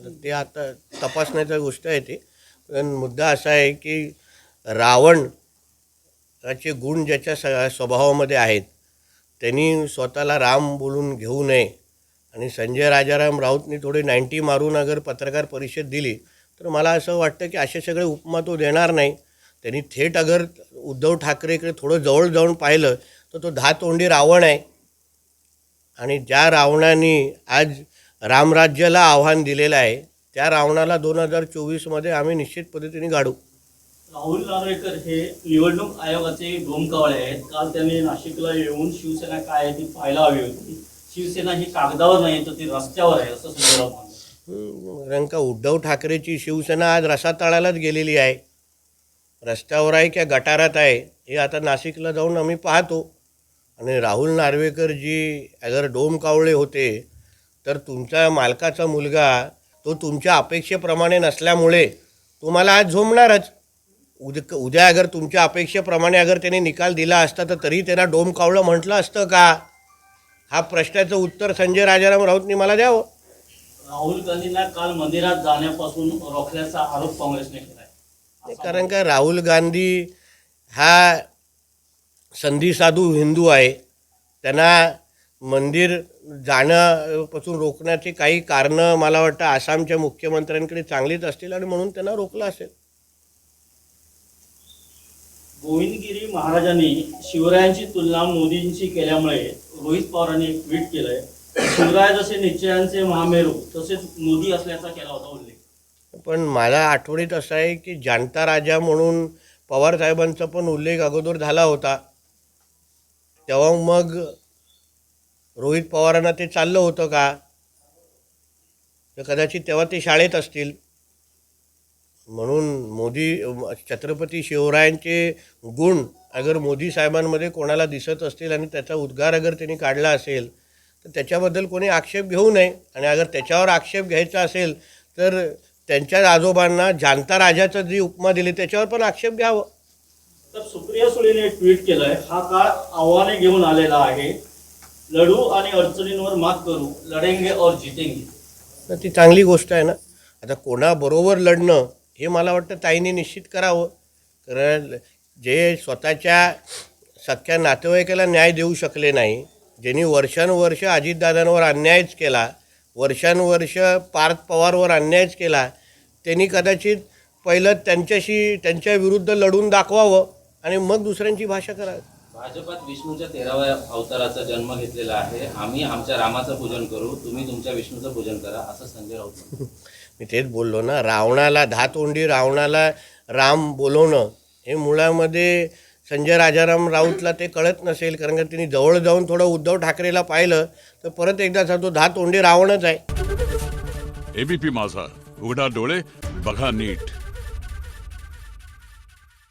आता ते आता तपासण्याचा गोष्ट आहे ती. पण मुद्दा असा आहे की रावण चे गुण ज्याच्या स स्वभावामध्ये आहेत त्यांनी स्वतःला राम बोलून घेऊ नये. आणि संजय राजाराम राऊतनी थोडी नाईन्टी मारून अगर पत्रकार परिषद दिली तर मला असं वाटतं की असे सगळे उपमा तो देणार नाही. त्यांनी थेट अगर उद्धव ठाकरेकडे थोडं जवळ जाऊन पाहिलं तर तो दहा तोंडी रावण आहे. आणि ज्या रावणाने आज रामराज्याला आव्हान दिलेलं आहे. त्या रावणाला दोन हजार चोवीसमध्ये आम्ही निश्चित पद्धतीने गाडू. राहुल नार्वेकर हे निवडणूक आयोगाचे डोमकावळे आहेत. काल त्यांनी नाशिकला येऊन शिवसेना काय आहे ती पाहायला हवी होती. शिवसेना ही कागदावर नाही तर ती रस्त्यावर आहे असं संजय राऊत म्हणाले हम्म, कारण का उद्धव ठाकरेची शिवसेना आज रसातळालाच गेलेली आहे. रस्त्यावर आहे किंवा गटारात आहे हे आता नाशिकला जाऊन आम्ही पाहतो. आणि राहुल नार्वेकर जी अगर डोम कावळे होते तर तुमच्या मालकाचा मुलगा तो तुमच्या अपेक्षेप्रमाणे नसल्यामुळे तुम्हाला आज झोमणारच उद्या उद्या अगर तुमच्या अपेक्षेप्रमाणे अगर त्याने निकाल दिला असता तर तरी त्यांना डोम कावळं म्हटलं असतं का? हा प्रश्नाचं उत्तर संजय राजाराम राऊतनी मला द्यावं. राहुल गांधींना काल मंदिरात जाण्यापासून रोखल्याचा आरोप काँग्रेसने केला कारण का राहुल गांधी हा संधी साधू हिंदू आहे. त्यांना मंदिर जाण्यापासून रोखण्याची काही कारणं मला वाटतं आसामच्या मुख्यमंत्र्यांकडे चांगलीच असतील आणि म्हणून त्यांना रोखलं असेल. गोविंदगिरी महाराजांनी शिवरायांची तुलना मोदींशी केल्यामुळे रोहित पवारांनी एक ट्विट केलंय शिवराय जसे निश्चयांचे महामेरू तसेच मोदी असल्याचा केला होता उल्लेख. पण मला आठवणीत असं आहे की जाणता राजा म्हणून पवार साहेबांचा पण उल्लेख अगोदर झाला होता. तेव्हा मग रोहित पवारांना ते चाललं होतं का? तर कदाचित तेव्हा ते शाळेत असतील. म्हणून मोदी छत्रपती शिवरायांचे गुण अगर मोदी साहेबांमध्ये कोणाला दिसत असतील आणि त्याचा उद्गार अगर त्यांनी काढला असेल तर त्याच्याबद्दल कोणी आक्षेप घेऊ नये. आणि अगर त्याच्यावर आक्षेप घ्यायचा असेल तर त्यांच्या आजोबांना जाणता राजाचं जी उपमा दिली त्याच्यावर पण आक्षेप घ्यावं. तर सुप्रिया सुळेने ट्विट केलंय हा काळ आव्हाने घेऊन आलेला आहे. लढू आणि अडचणींवर मात करू लढेंगे और जितेंगे. तर ती चांगली गोष्ट आहे ना. आता कोणाबरोबर लढणं हे मला वाटतं ताईने निश्चित करावं. कारण जे स्वतःच्या सख्या नातेवाईकाला न्याय देऊ शकले नाही ज्यांनी वर्षानुवर्ष अजितदादांवर अन्यायच केला वर्षानुवर्ष पार्थ पवारवर अन्यायच केला त्यांनी कदाचित पहिलं त्यांच्याशी त्यांच्या विरुद्ध लढून दाखवावं आणि मग दुसऱ्यांची भाषा करावी. भाजपात विष्णूच्या तेराव्या अवताराचा जन्म घेतलेला आहे. आम्ही आमच्या रामाचं पूजन करू. तुम्ही तुमच्या विष्णूचं पूजन करा असं संजय राऊत. मी तेच बोललो ना रावणाला दहा तोंडी रावणाला राम बोलवणं हे मुळामध्ये संजय राजाराम राऊतला ते कळत नसेल कारण का त्यांनी जवळ जाऊन थोडं उद्धव ठाकरेला पाहिलं तर परत एकदा सांगतो दहा तोंडी रावणच आहे. एबीपी माझा उघडा डोळे बघा नीट.